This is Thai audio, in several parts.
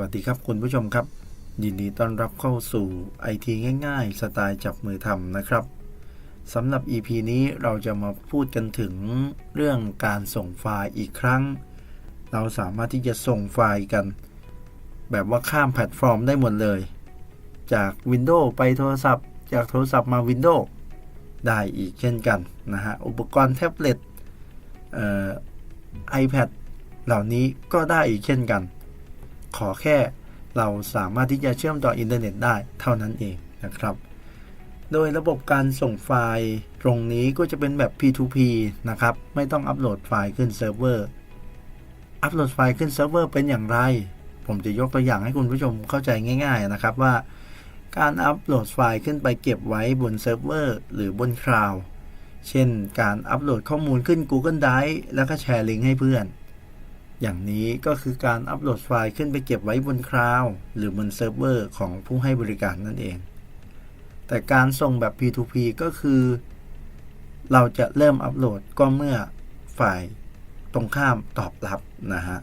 วัสดีครับคุณผู้ชมครับ ยินดีต้อนรับเข้าสู่ไอทีง่ายๆ สไตล์จับมือทำนะครับสำหรับ EP นี้เราจะมาพูดกันถึงเรื่องการส่งไฟล์อีกครั้ง เราสามารถที่จะส่งไฟล์กัน แบบว่าข้ามแพลตฟอร์มได้หมดเลย จาก Windows ไปโทรศัพท์ จากโทรศัพท์มา Windows ได้อีกเช่นกันนะฮะอุปกรณ์แท็บเล็ตเอ่อ iPad เหล่านี้ก็ได้อีกเช่นกัน ขอแค่เราสามารถที่จะเชื่อมต่ออินเทอร์เน็ตได้เท่านั้นเองนะครับ โดยระบบการส่งไฟล์ตรงนี้ก็จะเป็นแบบ P2P นะครับ ไม่ต้องอัปโหลดไฟล์ขึ้นเซิร์ฟเวอร์ อัปโหลดไฟล์ขึ้นเซิร์ฟเวอร์เป็นอย่างไร ผมจะยกตัวอย่างให้คุณผู้ชมเข้าใจง่าย ๆนะครับว่า การอัปโหลดไฟล์ขึ้นไปเก็บไว้บนเซิร์ฟเวอร์หรือบนคลาวด์ เช่น การอัปโหลดข้อมูลขึ้น Google Drive แล้วก็แชร์ลิงก์ให้เพื่อน อย่างนี้ก็คือการอัปโหลดไฟล์ขึ้นไปเก็บไว้บนคลาวด์หรือบนเซิร์ฟเวอร์ของผู้ให้บริการนั่นเอง แต่การส่งแบบ P2P ก็คือ เราจะเริ่มอัปโหลดก็เมื่อฝ่ายตรงข้ามตอบรับนะฮะ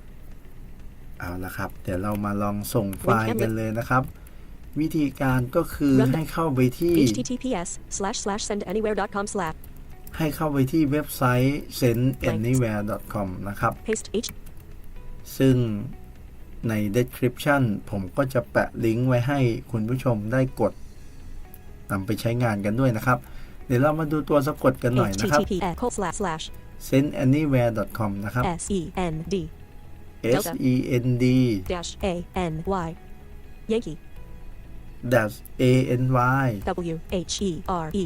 เอาละครับ เดี๋ยวเรามาลองส่งไฟล์กันเลยนะครับ วิธีการก็คือให้เข้าไปที่ https slash slash sendanywhere.com slash ให้เข้าไปที่เว็บไซต์ sendanywhere.com นะครับ paste h ซึ่งใน description ผมก็จะแปะลิงก์ไว้ให้คุณผู้ชมได้กดนำไปใช้งานกันด้วยนะครับ เดี๋ยวเรามาดูตัวสะกดกันหน่อยนะครับ https colon slash slash sendanywhere.com นะครับ s e n d s e n d dash a n y Yankee dash a n y w h e r e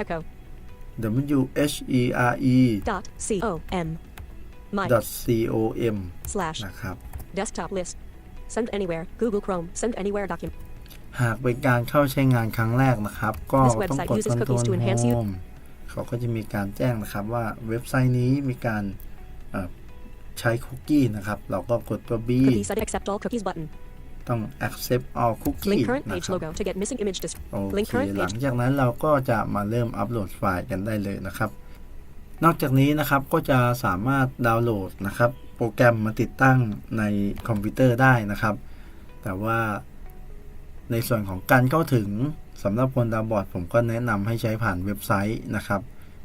echo w h e r e dot c o m my dot c o m slash นะครับ desktop list send anywhere Google Chrome send anywhere document หากเป็นการเข้าใช้งานครั้งแรกนะครับ ก็ This ต้อง website กด uses Control cookies to enhance you- Home เขาก็จะมีการแจ้งนะครับว่าเว็บไซต์นี้มีการเอ่อใช้คุกกี้นะครับ เราก็กดตัว B cookie set accept all cookies button ต้อง accept all cookie link current นะ page ครับ logo to get missing image dis โอ link เค current หลั page งจากนั้นเราก็จะมาเริ่มอัปโหลดไฟล์กันได้เลยนะครับ นอกจากนี้นะครับก็จะสามารถดาวน์โหลดนะครับ โปรแกรมมาติดตั้งในคอมพิวเตอร์ได้นะครับ แต่ว่าในส่วนของการเข้าถึงสำหรับคนดาวน์บอร์ดผมก็แนะนำให้ใช้ผ่านเว็บไซต์นะครับ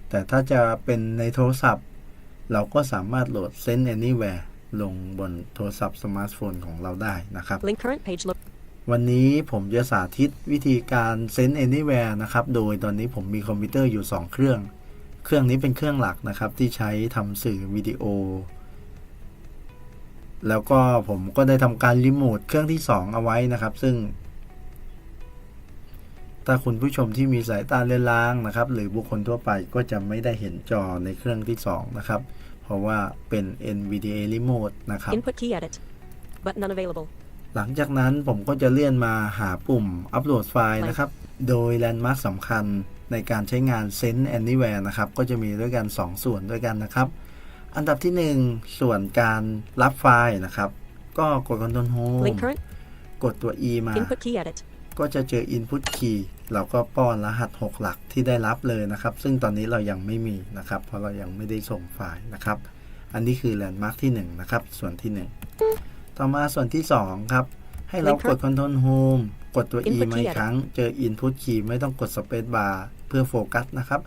แต่ถ้าจะเป็นในโทรศัพท์ เราก็สามารถโหลด Send Anywhere ลงบนโทรศัพท์สมาร์ทโฟนของเราได้นะครับ link current page logo วันนี้ผมจะสาธิตวิธีการ Send Anywhere นะครับ โดยตอนนี้ผมมีคอมพิวเตอร์อยู่ 2 เครื่อง เครื่องนี้เป็นเครื่องหลักนะครับที่ใช้ทำสื่อวิดีโอ แล้วก็ผมก็ได้ทำการรีโมทเครื่องที่ 2 เอาไว้นะครับ ซึ่ง ถ้าคุณผู้ชมที่มีสายตาเลือนลางนะครับ หรือบุคคลทั่วไปก็จะไม่ได้เห็นจอในเครื่องที่ 2 นะครับ เพราะว่าเป็น NVDA Remote นะครับ input key edit button unavailable หลังจากนั้นผมก็จะเลื่อนมาหาปุ่มอัปโหลดไฟล์นะครับ โดยแลนด์มาร์คสำคัญ ในการใช้งาน Send Anywhere นะครับ ก็จะมีด้วยกัน 2 ส่วนด้วยกันนะครับ อันดับที่ 1 ส่วนการรับไฟล์นะครับ ก็กด Ctrl Home link current กดตัว E มา input key edit ก็จะเจอ Input Key เราก็ป้อนรหัส 6 หลักที่ได้รับเลยนะครับ ซึ่งตอนนี้เรายังไม่มีนะครับ เพราะเรายังไม่ได้ส่งไฟล์นะครับ อันนี้คือแลนด์มาร์คที่ 1 นะครับ ส่วนที่ 1 ต่อมาส่วนที่ 2 ครับ ให้เรากด Ctrl Home กดตัว E Input มาอีก key ครั้ง เจอ Input Key ไม่ต้องกด Space Bar เพื่อโฟกัสนะครับ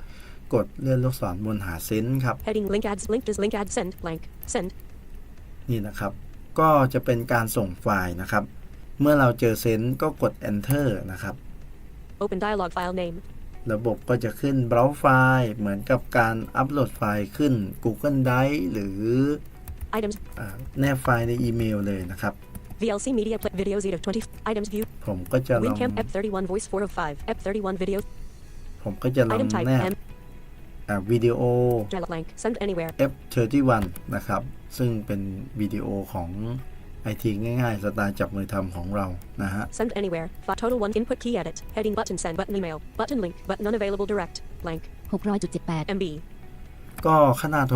กดเลื่อนลูกศรบนหาเซนครับ heading link ads link does link add send blank send นี่นะครับ ก็จะเป็นการส่งไฟล์นะครับ เมื่อเราเจอเซนก็กด Enter นะครับ open dialog file name ระบบก็จะขึ้น browse ไฟล์เหมือนกับการอัปโหลดไฟล์ขึ้น Google Drive หรือ items อ่าแนบไฟล์ในอีเมลเลยนะครับ VLC media play videos 8 of 20 items view ผมก็จะลอง Wincam F31 voice 4 of 5 F31 video ผมก็จะลอง item type แนบ M อ่าวิดีโอ dialog blank send anywhere F31 นะครับ ซึ่งเป็นวิดีโอของไอทีง่ายๆ สไตล์จับมือทำของเรานะฮะ send anywhere file total 1 input key edit heading button send button email button link button unavailable direct blank 600.78 MB ก็ขนาด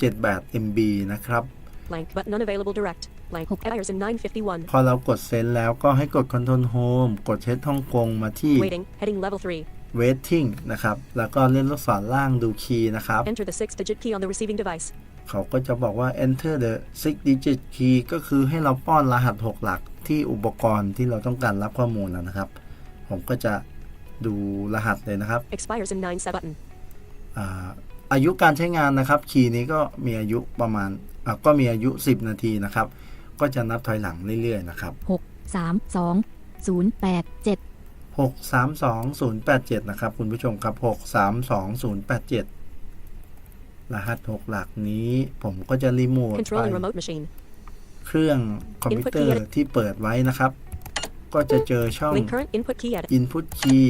600.78 MB นะครับ blank button unavailable direct blank errors in 951 พอเรากดเซ็นแล้วก็ให้กด Control Home กดเช็ดฮ่องกงมาที่ waiting heading level 3 waiting นะครับ แล้วก็เล่นลูกศรล่างดูคีย์นะครับ Enter the six-digit key on the receiving device เขาก็จะบอกว่า enter the six digit key ก็คือให้เราป้อนรหัส 6 หลักที่อุปกรณ์ที่เราต้องการรับข้อมูลแล้วนะครับ ผมก็จะดูรหัสเลยนะครับ expires in 9 second อายุการใช้งานนะครับ คีย์นี้ก็มีอายุประมาณก็มีอายุ 10 นาทีนะครับ ก็จะนับถอยหลังเรื่อยๆนะครับ 6 3 2 0 8 7 632087 นะครับ คุณผู้ชมครับ 632087 รหัส 6 หลักนี้ผมก็จะรีโมทไป Controlling remote machine. เครื่องคอมพิวเตอร์ที่เปิดไว้นะครับ ก็จะเจอช่อง Link current input key edit. Input Key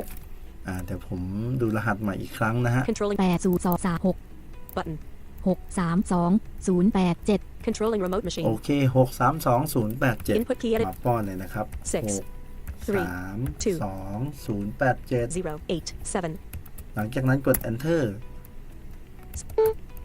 6อ่าเดี๋ยวผมดูรหัสใหม่อีกครั้งนะฮะ Controlling แปดศูนย์สองสามหก button. หกสามสองศูนย์แปดเจ็ด Controlling remote โอ machine. เค 632087 Input key edit. มาป้อนเลยนะครับ Six, หก three, สาม two สองศูนย์แปดเจ็ด 0 8 7. หลังจากนั้นกด enter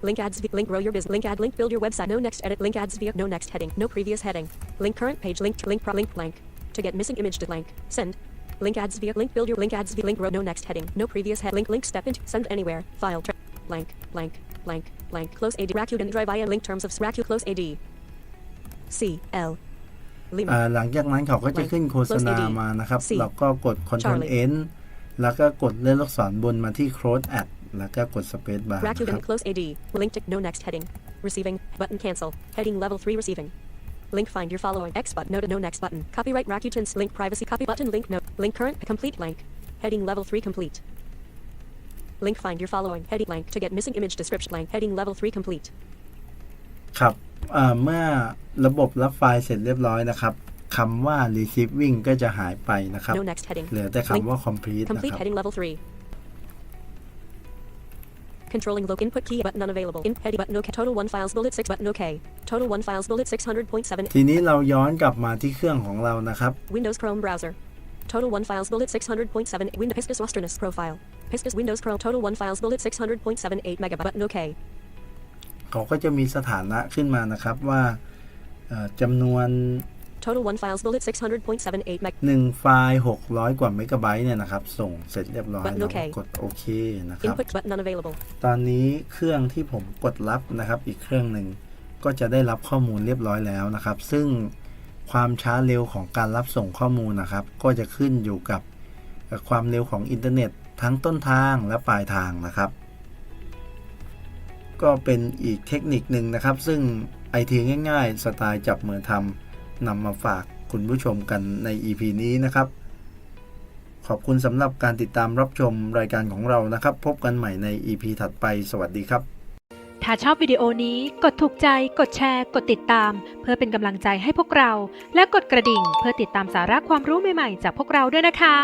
Link ads v- link grow your business. Link add link build your website. No next edit. Link ads via no next heading. No previous heading. Link current page. Link link pro link blank. To get missing image to blank. Send. Link ads via link build your link ads via link grow no next heading. No previous head. Link link step into send anywhere. File tra- blank blank blank blank. Close AD. Rakuten drive via link terms of Raku close AD. C L. Lima. อ่าหลังจากนั้นเขาก็จะขึ้นโฆษณา Close AD มานะครับ C เราก็กด Ctrl Charlie N แล้วก็กดเลื่อนลูกศรบนมาที่ Close Add แล้วก็กด Space Bar นะค Rakuten รับ close AD. Link to no next heading. Receiving button cancel. Heading level 3 receiving. Link find your following X button no to no next button. Copyright Rakuten's link privacy copy button link no link current complete blank. Heading level 3 complete. Link find your following heading blank to get missing image description blank. Heading level 3 complete. ครับอ่า เมื่อระบบรับไฟล์เสร็จเรียบร้อยนะครับคำว่า receiving ก็จะหายไปนะครับ No next heading. เหลือแต่ Link คำว่า complete นะ complete ครับ heading level 3. Controlling low input key button unavailable. In heading button OK. Total 1 files bullet 6 button OK. Total 1 files bullet 600.7ทีนี้เราย้อนกลับมาที่เครื่องของเรานะครับ Windows Chrome browser. Total 1 files bullet 600.7 Windows Piscus Westernus profile. Piscus Windows Chrome total 1 files bullet 600.78 megabyte button OK. เขาก็จะมีสถานะขึ้นมานะครับว่าเอ่อจำนวน Total 1 files bullet 600.78 meg 1ไฟล์600 กว่าเมกะไบต์เนี่ยนะครับ ส่งเสร็จเรียบร้อย Button แล้ว OK กดโอเคนะครับ input button unavailable. ตอนนี้เครื่องที่ผมกดรับนะครับ อีกเครื่องหนึ่งก็จะได้รับข้อมูลเรียบร้อยแล้วนะครับ ซึ่งความช้าเร็วของการรับส่งข้อมูลนะครับ ก็จะขึ้นอยู่กับความเร็วของอินเทอร์เน็ตทั้งต้นทางและปลายทางนะครับ ก็เป็นอีกเทคนิคหนึ่งนะครับ ซึ่งไอทีง่าย ๆ สไตล์จับมือทำนำมาฝากคุณผู้ชมกันใน EP นี้นะครับ ขอบคุณสำหรับการติดตามรับชมรายการของเรานะครับ พบกันใหม่ใน EP ถัดไป สวัสดีครับ ถ้าชอบวิดีโอนี้กดถูกใจ กดแชร์ กดติดตาม เพื่อเป็นกำลังใจให้พวกเรา และกดกระดิ่ง เพื่อติดตามสาระความรู้ใหม่ๆ จากพวกเราด้วยนะคะ